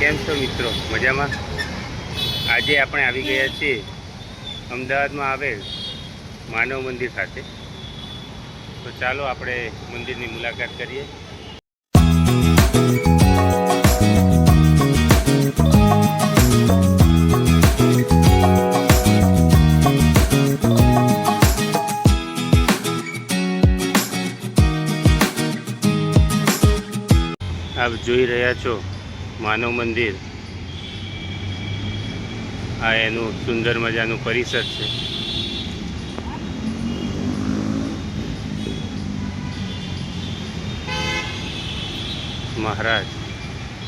કેમ છો મિત્રો? મજામાં? આજે આપણે આવી ગયા છીએ અમદાવાદમાં આવેલ માનવ મંદિર ખાતે. તો ચાલો આપણે મંદિરની મુલાકાત કરીએ. આપ જોઈ રહ્યા છો માનવ મંદિર. આ એનું સુંદર મજાનું પરિસર છે. મહારાજ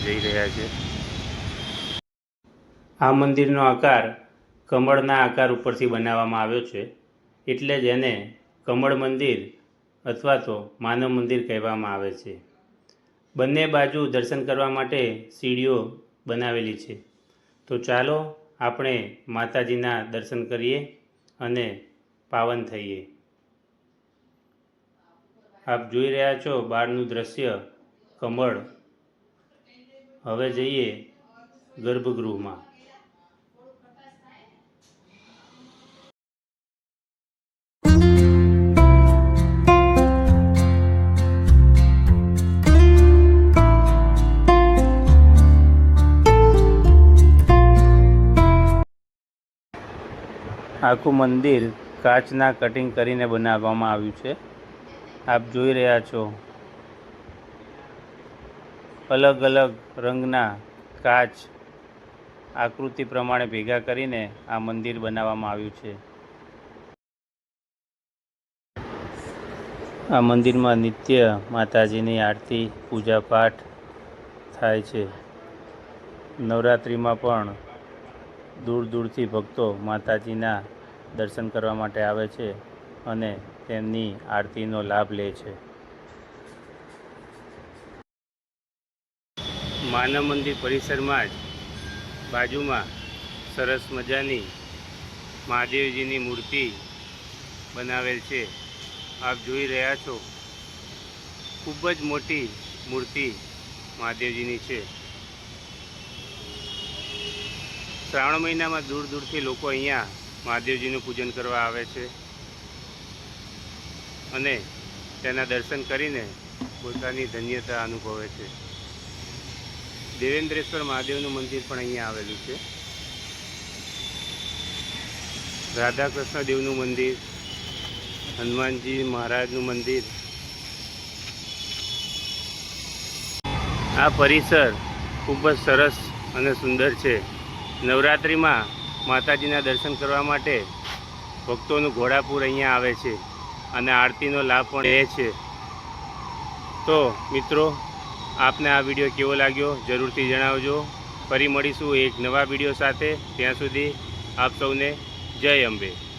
જઈ રહ્યા છે. આ મંદિરનો આકાર કમળના આકાર ઉપરથી બનાવવામાં આવ્યો છે. એટલે જ એને કમળ મંદિર અથવા તો માનવ મંદિર કહેવામાં આવે છે. બંને બાજુ દર્શન કરવા માટે સીડીઓ બનાવેલી છે. તો ચાલો આપણે માતાજીના દર્શન કરીએ અને પાવન થઈએ. આપ જોઈ રહ્યા છો બહારનું દ્રશ્ય, કમળ. હવે જઈએ ગર્ભગૃહમાં. આખું મંદિર કાચના કટિંગ કરીને બનાવવામાં આવ્યું છે. આપ જોઈ રહ્યા છો. અલગ અલગ રંગના કાચ આકૃતિ પ્રમાણે ભેગા કરીને આ મંદિર બનાવવામાં આવ્યું છે. આ મંદિરમાં નિત્ય માતાજીની આરતી પૂજા પાઠ થાય છે. નવરાત્રિમાં પણ દૂર દૂરથી ભક્તો માતાજીના દર્શન કરવા માટે આવે છે અને તેમની આરતીનો લાભ લે છે. માનવ મંદિર પરિસરમાં જ બાજુમાં સરસ મજાની મહાદેવજીની મૂર્તિ બનાવેલ છે. આપ જોઈ રહ્યા છો. ખૂબ જ મોટી મૂર્તિ મહાદેવજીની છે. શ્રાવણ મહિનામાં દૂર દૂરથી લોકો અહીંયા મહાદેવજીનું પૂજન કરવા આવે છે. અને તેના દર્શન કરીને પોતાની ધન્યતા અનુભવે છે. દેવેન્દ્રેશ્વર મહાદેવનું મંદિર પણ અહીંયા આવેલું છે. રાધા કૃષ્ણ દેવનું મંદિર, હનુમાનજી મહારાજનું મંદિર. આ પરિસર ખૂબ જ સરસ અને સુંદર છે. નવરાત્રિમાં માતાજીના દર્શન કરવા માટે ભક્તોનું ઘોડાપુર અહીંયા આવે છે અને આરતીનો લાભ પણ લે છે. તો મિત્રો, આપને આ વીડિયો કેવો લાગ્યો જરૂરથી જણાવજો. ફરી મળીશું એક નવા વીડિયો સાથે. ત્યાં સુધી આપ સૌને જય અંબે.